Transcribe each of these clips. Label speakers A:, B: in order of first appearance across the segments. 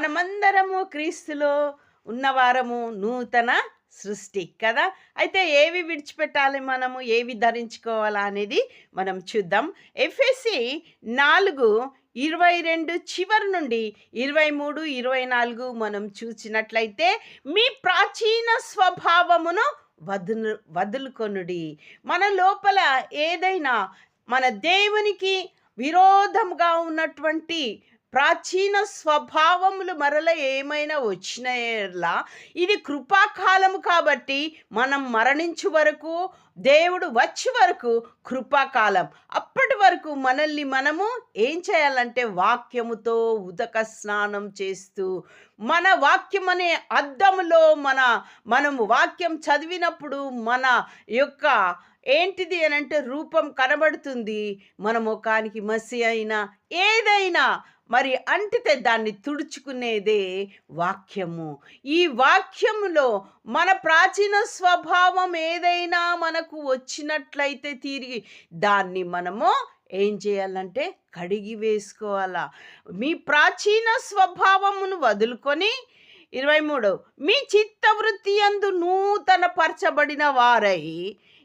A: మనమందరము క్రీస్తులో ఉన్నవారము నూతన సృష్టి కదా? అయితే ఏవి విడిచిపెట్టాలి మనము? ఏవి ధరించుకోవాలా అనేది మనం చూద్దాం. ఎఫ్ఎస్సి నాలుగు ఇరవై రెండు చివరి నుండి ఇరవై మూడు ఇరవై నాలుగు మనం చూసినట్లయితే మీ ప్రాచీన స్వభావమును వదులు వదులుకొనుడి. మన లోపల ఏదైనా మన దేవునికి విరోధంగా ఉన్నటువంటి ప్రాచీన స్వభావములు మరల ఏమైనా వచ్చినలా ఇది కృపాకాలము కాబట్టి మనం మరణించు వరకు దేవుడు వచ్చే వరకు కృపాకాలం. అప్పటి వరకు మనల్ని మనము ఏం చేయాలంటే వాక్యముతో ఉదక స్నానం చేస్తూ మన వాక్యం అనే అద్దంలో మన మనము వాక్యం చదివినప్పుడు మన యొక్క ఏంటిది అని అంటే రూపం కనబడుతుంది. మన ముఖానికి మసి అయినా ఏదైనా మరి అంటితే దాన్ని తుడుచుకునేదే వాక్యము. ఈ వాక్యములో మన ప్రాచీన స్వభావం ఏదైనా మనకు వచ్చినట్లయితే తిరిగి దాన్ని మనము ఏం చేయాలంటే కడిగి వేసుకోవాలా. మీ ప్రాచీన స్వభావమును వదులుకొని ఇరవై మూడు మీ చిత్తవృత్తి అందు నూతన పరచబడిన వారై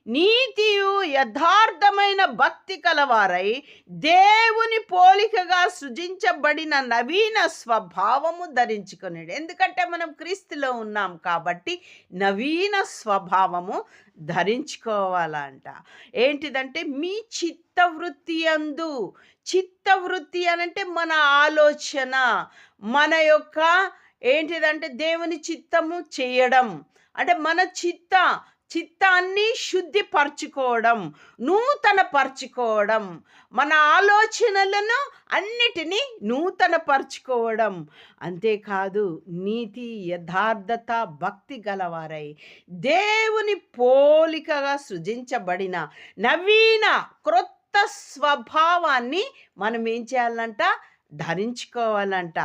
A: నీతియు యథార్థమైన భక్తి కలవారై దేవుని పోలికగా సృజించబడిన నవీన స్వభావము ధరించుకునేది ఎందుకంటే మనం క్రీస్తులో ఉన్నాం కాబట్టి నవీన స్వభావము ధరించుకోవాలంట. ఏంటిదంటే మీ చిత్తవృత్తి అందు చిత్తవృత్తి అనంటే మన ఆలోచన మన యొక్క ఏంటిదంటే దేవుని చిత్తము చేయడం. అంటే మన చిత్త చిత్తాన్ని శుద్ధిపరచుకోవడం నూతన పరచుకోవడం మన ఆలోచనలను అన్నిటినీ నూతన పరచుకోవడం అంతేకాదు నీతి యథార్థత భక్తి గలవారై దేవుని పోలికగా సృజించబడిన నవీన క్రొత్త స్వభావాన్ని మనం ఏం చేయాలంట? ధరించుకోవాలంట.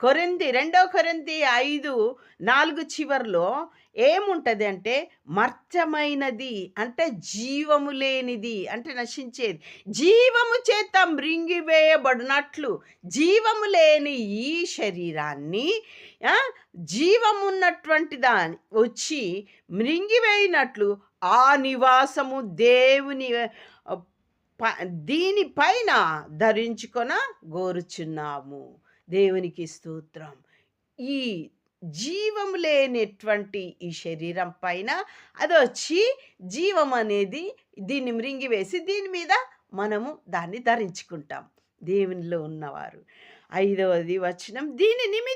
A: కొరింది రెండో కొరింది ఐదు నాలుగు చివర్లో ఏముంటుంది అంటే మర్చమైనది అంటే జీవము లేనిది అంటే నశించేది. జీవము చేత మృంగివేయబడినట్లు జీవము లేని ఈ శరీరాన్ని జీవమున్నటువంటి దాని వచ్చి మృంగివేయినట్లు ఆ నివాసము దేవుని దీనిపైన ధరించుకొన గోరుచున్నాము. దేవునికి స్తోత్రం. ఈ జీవం లేనటువంటి ఈ శరీరం పైన అది వచ్చి జీవం అనేది దీన్ని మృంగివేసి దీని మీద మనము దాన్ని ధరించుకుంటాం. దేవునిలో ఉన్నవారు. ఐదవది వచనం. దీని నిమిత్తం